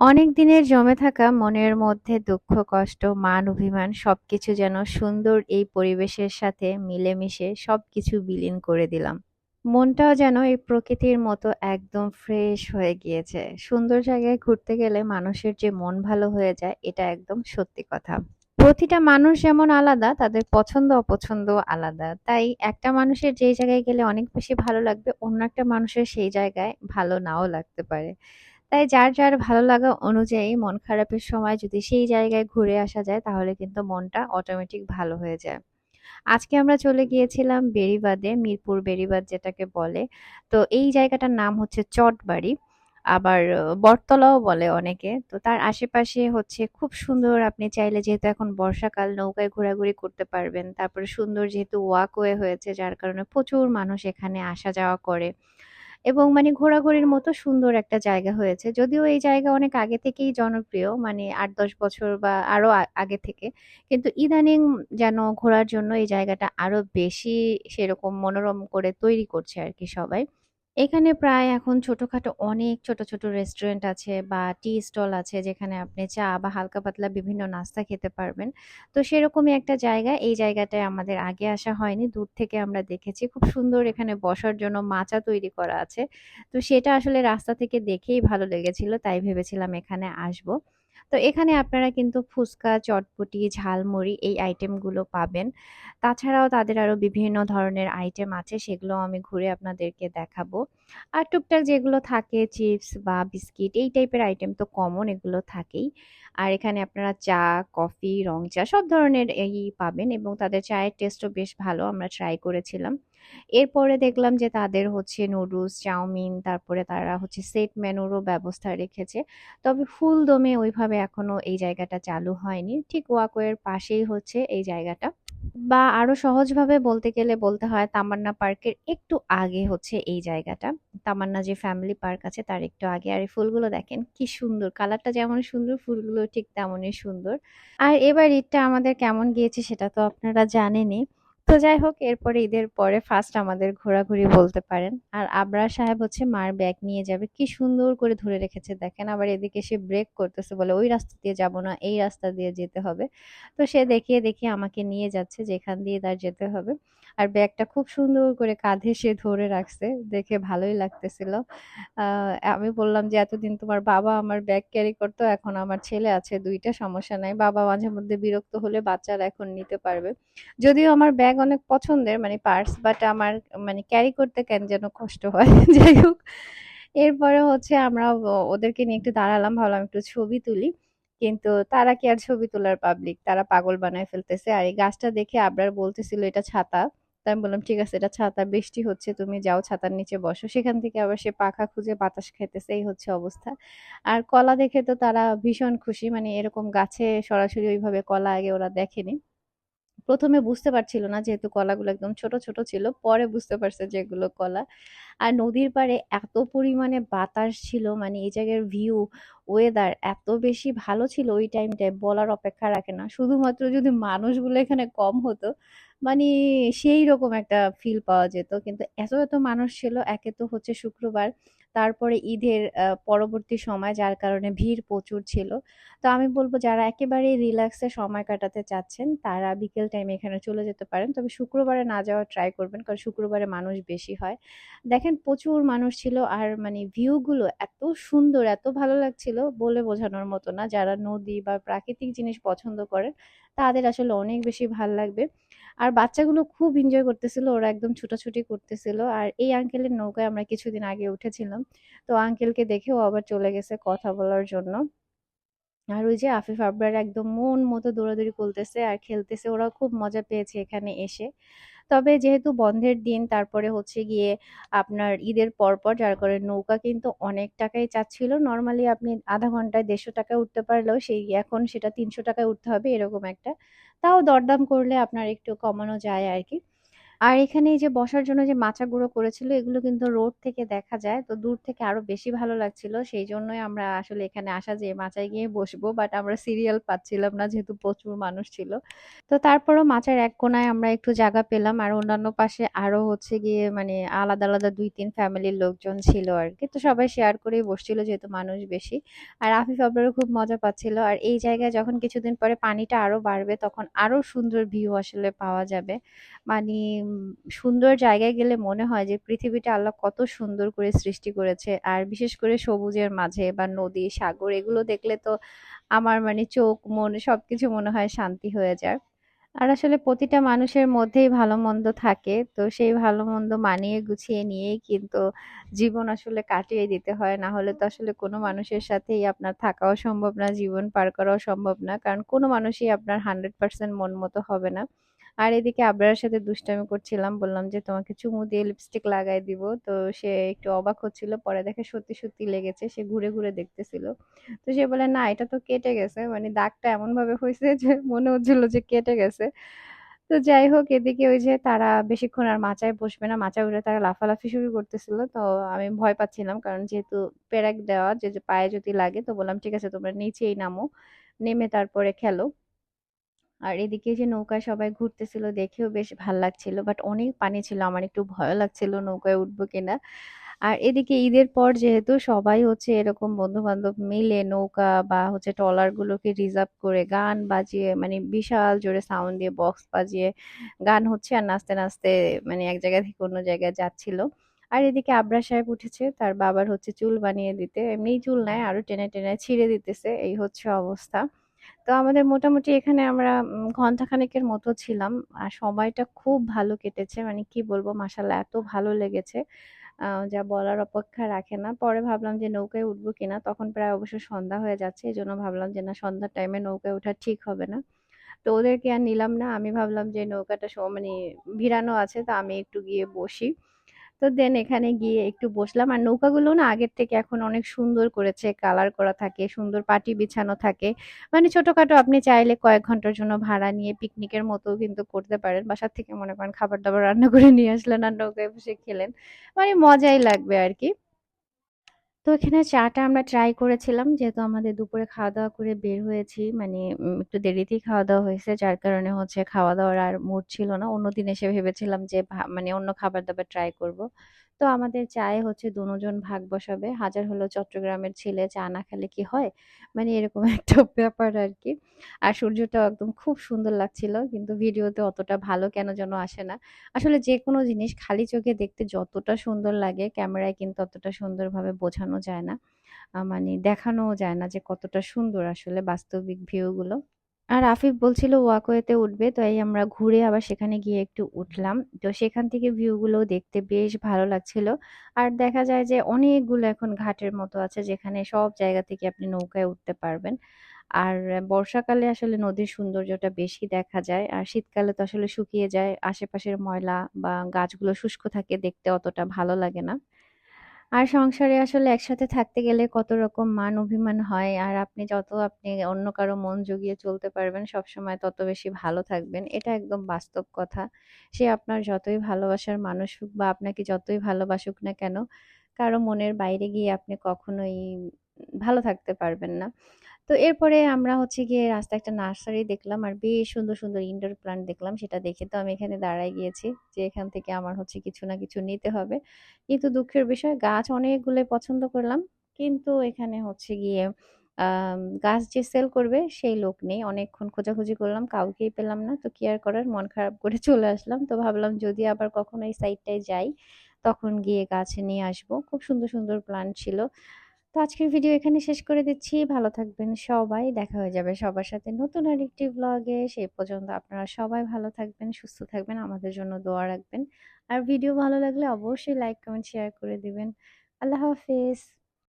অনেক দিনের জমে থাকা মনের মধ্যে দুঃখ, কষ্ট, মান অভিমান সবকিছু যেন সুন্দর এই পরিবেশের সাথে মিলেমিশে সবকিছু বিলীন করে দিলাম। মনটাও যেন এই প্রকৃতির মতো একদম ফ্রেশ হয়ে গিয়েছে। সুন্দর জায়গায় ঘুরতে গেলে মানুষের যে মন ভালো হয়ে যায় এটা একদম সত্যি কথা। প্রতিটা মানুষ যেমন আলাদা তাদের পছন্দ অপছন্দ আলাদা। তাই একটা মানুষের যেই জায়গায় গেলে অনেক বেশি ভালো লাগবে অন্য একটা মানুষের সেই জায়গায় ভালো নাও লাগতে পারে। তাই যার, যার ভালো লাগা অনুযায়ী মন খারাপের সময় যদি সেই জায়গায় ঘুরে আসা যায় তাহলে কিন্তু মনটা অটোমেটিক ভালো হয়ে যায়। আজকে আমরা চলে গিয়েছিলাম বেড়িবাঁধে, মিরপুর বেড়িবাঁধ যেটাকে বলে। তো এই জায়গাটার নাম হচ্ছে চটবাড়ি। আবার বটতলাও বলে অনেকে। তো তার আশেপাশে হচ্ছে খুব সুন্দর আপনি চাইলে যেহেতু এখন বর্ষাকাল নৌকায় ঘোরাঘুরি করতে পারবেন। তারপরে সুন্দর যেহেতু ওয়াকওয়ে হয়েছে যার কারণে প্রচুর মানুষ এখানে আসা যাওয়া করে। এবং মানে ঘোরাঘুরির মতো সুন্দর একটা জায়গা হয়েছে। যদিও এই জায়গা অনেক আগে থেকেই জনপ্রিয় মানে আট, দশ বছর বা আরও আগে থেকে। কিন্তু ইদানিং যেন ঘোরার জন্য এই জায়গাটা আরও বেশি সেরকম মনোরম করে তৈরি করছে আর কি সবাই। এখানে প্রায় এখন ছোটখাটো অনেক ছোট, ছোট রেস্টুরেন্ট আছে বা টি স্টল আছে যেখানে আপনি চা বা হালকা পাতলা বিভিন্ন নাস্তা খেতে পারবেন। তো সেরকমই একটা জায়গা। এই জায়গাটায় আমাদের আগে আসা হয়নি। দূর থেকে আমরা দেখেছি। খুব সুন্দর এখানে বসার জন্য মাচা তৈরি করা আছে। তো সেটা আসলে রাস্তা থেকে দেখেই ভালো লেগেছিল। তাই ভেবেছিলাম এখানে আসব। তো এখানে আপনারা কিন্তু ফুচকা, চটপটি, ঝালমুড়ি এই আইটেমগুলো পাবেন। তাছাড়াও তাদের আরও বিভিন্ন ধরনের আইটেম আছে সেগুলোও আমি ঘুরে আপনাদেরকে দেখাবো। আর টুকটাক যেগুলো থাকে চিপস বা বিস্কিট এই টাইপের আইটেম তো কমন এগুলো থাকেই। আর এখানে আপনারা চা, কফি, রং চা সব ধরনের এই পাবেন এবং তাদের চায়ের টেস্টও বেশ ভালো আমরা ট্রাই করেছিলাম। এরপরে দেখলাম যে তাদের হচ্ছে নুডলস, চাউমিন তারপরে তারা হচ্ছে সেট মেনুরও ব্যবস্থা রেখেছে। তবে ফুলদমে ওইভাবে এখনও এই জায়গাটা চালু হয়নি। ঠিক ওয়াকওয়ের পাশেই হচ্ছে এই জায়গাটা। বা আরও সহজভাবে বলতে গেলে বলতে হয় তামান্না পার্কের একটু আগে হচ্ছে এই জায়গাটা। তামান্না যে ফ্যামিলি পার্ক আছে তার একটু আগে। আর এই ফুলগুলো দেখেন কি সুন্দর। কালারটা যেমন সুন্দর ফুলগুলো ঠিক তেমনই সুন্দর। আর এবার ঈদটা আমাদের কেমন গিয়েছে সেটা তো আপনারা জানেনই। তো যাই হোক এরপরে ঈদের পরে ফার্স্ট আমাদের ঘোরাঘুরি বলতে পারেন। আর আবরার সাহেব হচ্ছে মার ব্যাগ নিয়ে যাবে। কি সুন্দর করে ধরে রেখেছে দেখেন। আবার এদিকে সে ব্রেক করতেছে বলে ওই রাস্তা দিয়ে যাব না এই রাস্তা দিয়ে যেতে হবে। তো সে দেখিয়ে, দেখিয়ে আমাকে নিয়ে যাচ্ছে যেখান দিয়ে তার যেতে হবে। আর ব্যাগটা খুব সুন্দর করে কাঁধে সে ধরে রাখছে। দেখে ভালোই লাগতেছিল। আমি বললাম যে, "এতদিন তোমার বাবা আমার ব্যাগ ক্যারি করতো, এখন আমার ছেলে আছে দুইটা সমস্যা নাই। বাবা মাঝে মধ্যে বিরক্ত হলে বাচ্চারা এখন নিতে পারবে।" যদিও আমার ব্যাগ অনেক পছন্দের মানে পার্স বাট আমার মানে ক্যারি করতে কেন যেন কষ্ট হয়। যাই হোক, এরপরে হচ্ছে আমরা ওদেরকে নিয়ে একটু দাঁড়ালাম, ভাবলাম একটু ছবি তুলি। কিন্তু তারা কি আর ছবি তোলার পাবলিক তারা পাগল বানায় ফেলতেছে। আর এই গাছটা দেখে আবরার বলতেছিল, এটা ছাতা। তো আমি বললাম, ঠিক আছে, এটা ছাতা বৃষ্টি হচ্ছে, তুমি যাও ছাতার নিচে বসো। সেখান থেকে আবার সে পাখা খুঁজে বাতাস খাইতেছে, এই হচ্ছে অবস্থা। আর কলা দেখে তো তারা ভীষণ খুশি মানে এরকম গাছে সরাসরি ওইভাবে কলা আগে ওরা দেখেনি। ১ম এ বুঝতে পারছিল না যেহেতু কলাগুলো একদম ছোট, ছোট ছিল। পরে বুঝতে পারছে যে এগুলো কলা। আর নদীর পাড়ে এত পরিমাণে বাতাস ছিল মানে এই জায়গার ভিউ, ওয়েদার এত বেশি ভালো ছিল ওই টাইমটায় বলার অপেক্ষা রাখে না। শুধুমাত্র যদি মানুষগুলো এখানে কম হতো, মানে সেই রকম একটা ফিল পাওয়া যেত। কিন্তু এত, এত মানুষ ছিল একে তো হচ্ছে শুক্রবার, তারপরে ঈদের পরবর্তী সময় যার কারণে ভিড় প্রচুর ছিল। তো আমি বলব যারা একেবারেই রিল্যাক্সে সময় কাটাতে চাচ্ছেন তারা বিকেল টাইমে এখানে চলে যেতে পারেন। তবে শুক্রবারে না যাওয়ার ট্রাই করবেন। কারণ শুক্রবারে মানুষ বেশি হয়। দেখেন প্রচুর মানুষ ছিল আর মানে ভিউগুলো এত সুন্দর, এত ভালো লাগছিল বলে বোঝানোর মতো না। যারা নদী বা প্রাকৃতিক জিনিস পছন্দ করেন তাদের আসলে অনেক বেশি ভালো লাগবে। আর বাচ্চাগুলো খুব এনজয় করতেছিল। ওরা একদম ছুটাছুটি করতেছিল। আর এই আঙ্কেলের নৌকায় আমরা কিছুদিন আগে উঠেছিলাম। তো আঙ্কেলকে দেখেও আবার চলে গেছে কথা বলার জন্য। আর ওই যে আফিফ আবরার একদম মন মতো দৌড়াদৌড়ি করতেছে আর খেলতেছে। ওরা খুব মজা পেয়েছে এখানে এসে। তবে যেহেতু বন্ধের দিন, তারপরে হচ্ছে গিয়ে আপনার ঈদের পরপর যার করে নৌকা কিন্তু অনেক টাকাই চাচ্ছিল। নর্মালি আপনি আধা ঘন্টায় ৳১৫০ উঠতে পারলেও সেই এখন সেটা ৳৩০০ উঠতে হবে এরকম একটা। তাও দরদাম করলে আপনার একটু কমানো যায় আরকি। আর এখানে যে বসার জন্য যে মাচাগুলো করেছিল এগুলো কিন্তু রোড থেকে দেখা যায়। তো দূর থেকে আরও বেশি ভালো লাগছিল। সেই জন্যই আমরা আসলে এখানে আসা যে মাচায় গিয়ে বসবো। বাট আমরা সিরিয়াল পাচ্ছিলাম না যেহেতু প্রচুর মানুষ ছিল। তো তারপরও মাচার এক কোণায় আমরা একটু জায়গা পেলাম। আর অন্যান্য পাশে আরও হচ্ছে গিয়ে মানে আলাদা, আলাদা ২-৩ ফ্যামিলির লোকজন ছিল আর কি তো সবাই শেয়ার করেই বসছিল যেহেতু মানুষ বেশি। আর আফিফ আবরারও খুব মজা পাচ্ছিল। আর এই জায়গায় যখন কিছুদিন পরে পানিটা আরও বাড়বে তখন আরও সুন্দর ভিউ আসলে পাওয়া যাবে। মানি সুন্দর জায়গায় গেলে মনে হয় যে পৃথিবীটা আল্লাহ কত সুন্দর করে সৃষ্টি করেছে। আর বিশেষ করে সবুজের মাঝে বা নদী, সাগর এগুলো দেখলে তো আমার মানে চোখ, মন সবকিছু মনে হয় শান্তি হয়ে যায়। আর আসলে প্রতিটা মানুষের মধ্যেই ভালো-মন্দ থাকে। তো সেই ভালো-মন্দ মানিয়ে গুছিয়ে নিয়েই কিন্তু জীবন আসলে কাটিয়ে দিতে হয়। না হলে তো আসলে কোনো মানুষের সাথেই আপনার থাকাও সম্ভব না, জীবন পার করাও সম্ভব না। কারণ কোনো মানুষই আপনার 100% মন মতো হবে না। আর এদিকে আবরারের সাথে দুষ্টামি করছিলাম। বললাম যে, "তোমাকে চুমু দিয়ে লিপস্টিক লাগায় দিব।" তো সে একটু অবাক হচ্ছিল। পরে দেখে সত্যি, সত্যি লেগেছে। সে ঘুরে, ঘুরে দেখতেছিল। তো সে বলে, "না, এটা তো কেটে গেছে।" মানে দাগটা এমনভাবে হয়েছে যে মনে হচ্ছিল যে কেটে গেছে। তো যাই হোক এদিকে ওই যে তারা বেশিক্ষণ আর মাচায় বসবে না। মাচায় উঠে তারা লাফালাফি শুরু করতেছিল। তো আমি ভয় পাচ্ছিলাম। কারণ যেহেতু পেরেক দেওয়া যে পায়ে যদি লাগে তো বললাম, "ঠিক আছে তোমরা নিচেই নামো। নেমে তারপরে খেলো।" আর এদিকে যে নৌকায় সবাই ঘুরতেছিল দেখেও বেশ ভালো লাগছিল। বাট অনেক পানি ছিল। আমার একটু ভয় লাগছিল নৌকায় উঠবো কিনা। আর এদিকে ঈদের পর যেহেতু সবাই হচ্ছে এরকম বন্ধু-বান্ধব মিলে নৌকা বা হচ্ছে ট্রলার গুলোকে রিজার্ভ করে গান বাজিয়ে মানে বিশাল জোরে সাউন্ড দিয়ে বক্স বাজিয়ে গান হচ্ছে আর নাচতে, নাচতে মানে এক জায়গা থেকে অন্য জায়গায় যাচ্ছিল। আর এদিকে আবরার সাহেব উঠেছে তার বাবার হচ্ছে চুল বানিয়ে দিতে। এমনি চুল নাই আরও টেনে, টেনে ছিঁড়ে দিতেছে। এই হচ্ছে অবস্থা। তো আমাদের মোটামুটি এখানে আমরা ঘন্টাখানেকের মতো ছিলাম। আর সময়টা খুব ভালো কেটেছে। মানে কি বলব, মাশাআল্লাহ, এত ভালো লেগেছে। যা বলার অপেক্ষা রাখে না। পরে ভাবলাম যে নৌকায় উঠবো কিনা। তখন প্রায় অবশ্য সন্ধ্যা হয়ে যাচ্ছে। এই জন্য ভাবলাম যে না, সন্ধ্যার টাইমে নৌকায় ওঠা ঠিক হবে না। তো ওদেরকে আর নিলাম না। আমি ভাবলাম যে নৌকাটা মানে ভিড়ানো আছে, তো আমি একটু গিয়ে বসি। তো দেন এখানে গিয়ে একটু বসলাম। আর নৌকাগুলো না আগের থেকে এখন অনেক সুন্দর করেছে। কালার করা থাকে, সুন্দর পাটি বিছানো থাকে। মানে ছোটখাটো আপনি চাইলে কয়েক ঘণ্টার জন্য ভাড়া নিয়ে পিকনিকের মতো কিন্তু করতে পারেন। বাসার থেকে মনে করেন খাবার-দাবার রান্না করে নিয়ে আসলেন আর নৌকায় বসে খেলেন। মানে মজাই লাগবে আরকি। তো এখানে চাটা আমরা ট্রাই করেছিলাম। যেহেতু আমাদের দুপুরে খাওয়া-দাওয়া করে বের হয়েছি। মানে একটু দেরিতেই খাওয়া-দাওয়া হয়েছে। যার কারণে হচ্ছে খাওয়া-দাওয়ার আর মুড ছিল না। অন্যদিন এসে ভেবেছিলাম যে মানে অন্য খাবার-দাবার ট্রাই করব। তো আমাদের চায়ে হচ্ছে দোনোজন ভাগ বসাবে। হাজার হলো চট্টগ্রামের ছেলে, চা না খেলে কি হয়? মানে এরকম একটা ব্যাপার আর কি আর সূর্যটা একদম খুব সুন্দর লাগছিল। কিন্তু ভিডিওতে অতটা ভালো কেন যেন আসে না। আসলে যে কোনো জিনিস খালি চোখে দেখতে যতটা সুন্দর লাগে, ক্যামেরায় কিন্তু অতটা সুন্দরভাবে বোঝানো যায় না। মানে দেখানোও যায় না যে কতটা সুন্দর আসলে বাস্তবিক ভিউ গুলো। আর আফিফ বলছিল ওয়াকওয়ে তে উঠবে। তাই আমরা ঘুরে আবার সেখানে গিয়ে একটু উঠলাম। তো সেখান থেকে ভিউ গুলো দেখতে বেশ ভালো লাগছিল। আর দেখা যায় যে, অনেকগুলো এখন ঘাটের মতো আছে, যেখানে সব জায়গা থেকে আপনি নৌকায় উঠতে পারবেন। আর বর্ষাকালে আসলে নদীর সৌন্দর্যটা বেশি দেখা যায়। আর শীতকালে তো আসলে শুকিয়ে যায়। আশেপাশের ময়লা বা গাছগুলো শুষ্ক থাকে, দেখতে অতটা ভালো লাগে না। আর সংসারে আসলে একসাথে থাকতে গেলে কত রকম মান অভিমান হয়। আর আপনি যত আপনি অন্য কারও মন জুগিয়ে চলতে পারবেন সবসময় তত বেশি ভালো থাকবেন। এটা একদম বাস্তব কথা। সে আপনার যতই ভালোবাসার মানুষ হোক বা আপনাকে যতই ভালোবাসুক না কেন, কারও মনের বাইরে গিয়ে আপনি কখনোই ভালো থাকতে পারবেন না। তো এরপরে আমরা হচ্ছে গিয়ে রাস্তায় একটা নার্সারি দেখলাম আর বেশ সুন্দর, সুন্দর ইনডোর প্লান্ট দেখলাম। সেটা দেখে তো আমি এখানে দাঁড়ায় গিয়েছি যে এখান থেকে আমার হচ্ছে কিছু না কিছু নিতে হবে। কিন্তু দুঃখের বিষয় গাছ অনেকগুলো পছন্দ করলাম। কিন্তু এখানে হচ্ছে গিয়ে গাছ যে সেল করবে সেই লোক নেই। অনেকক্ষণ খোঁজাখুঁজি করলাম, কাউকেই পেলাম না। তো কি আর করার মন খারাপ করে চলে আসলাম। তো ভাবলাম যদি আবার কখনো এই সাইডটায় যাই, তখন গিয়ে গাছ নিয়ে আসব। খুব সুন্দর, সুন্দর প্লান্ট ছিল। তো আজকের ভিডিও এখানে শেষ করে দিচ্ছি। ভালো থাকবেন সবাই। দেখা হয়ে যাবে সবার সাথে নতুন আর একটি ব্লগে সেই পর্যন্ত আপনারা সবাই ভালো থাকবেন, সুস্থ থাকবেন। আমাদের জন্য দোয়া রাখবেন। আর ভিডিও ভালো লাগলে অবশ্যই লাইক, কমেন্ট, শেয়ার করে দিবেন। আল্লাহ হাফেজ।